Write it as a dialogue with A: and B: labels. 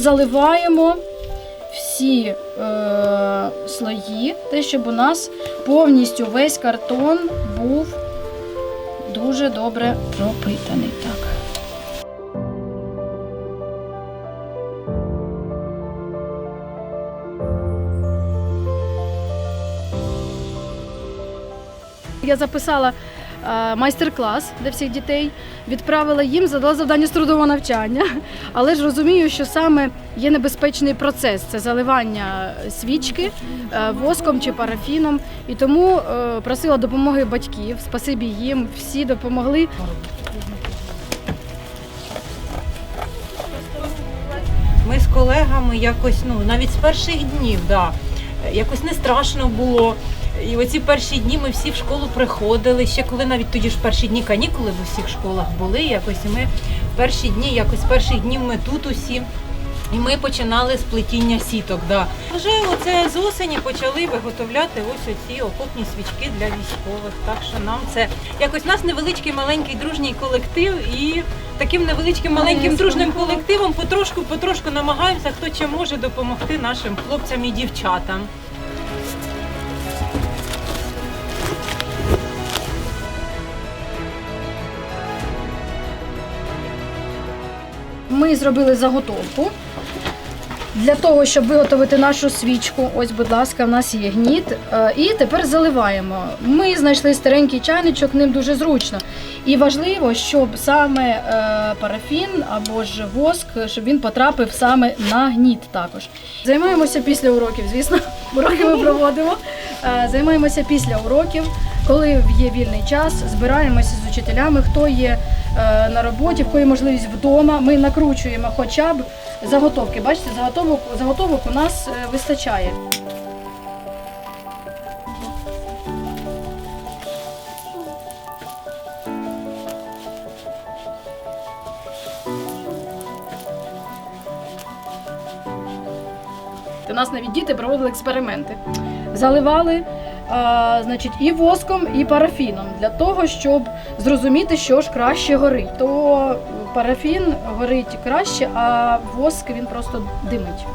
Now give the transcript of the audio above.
A: заливаємо всі е, слої, те, щоб у нас повністю весь картон був дуже добре пропитаний. Так. Я записала майстер-клас для всіх дітей, відправила їм, задала завдання з трудового навчання. Але ж розумію, що саме є небезпечний процес це заливання свічки е, воском чи парафіном. І тому е, просила допомоги батьків. Спасибі їм, всі допомогли.
B: Ми з колегами якось, ну навіть з перших днів, да, якось не страшно було. І оці перші дні ми всі в школу приходили. Ще коли навіть тоді ж перші дні канікули в усіх школах були. Якось і ми перші дні, якось перших днів ми тут усі. І ми починали з плетіння сіток. Да. Вже оце з осені почали виготовляти ось оці окопні свічки для військових. Так що нам це якось у нас невеличкий маленький дружній колектив і таким невеличким маленьким дружним колективом потрошку потрошку намагаємося, хто чим може допомогти нашим хлопцям і дівчатам.
A: Ми зробили заготовку. Для того, щоб виготовити нашу свічку, ось, будь ласка, в нас є гніт. Е, І тепер заливаємо. Ми знайшли старенький чайничок, ним дуже зручно. І важливо, щоб саме е, парафін або ж воск, щоб він потрапив саме на гніт також. Займаємося після уроків, звісно, уроки ми проводимо. Е, Займаємося після уроків, коли є вільний час, збираємося з учителями, хто є на роботі, в кої можливість вдома. Ми накручуємо хоча б заготовки. Бачите, заготовок, заготовок у нас е, вистачає. У нас навіть діти проводили експерименти. Заливали значить, і воском, і парафіном для того, щоб зрозуміти, що ж краще горить. То парафін горить краще, а воск він просто димить.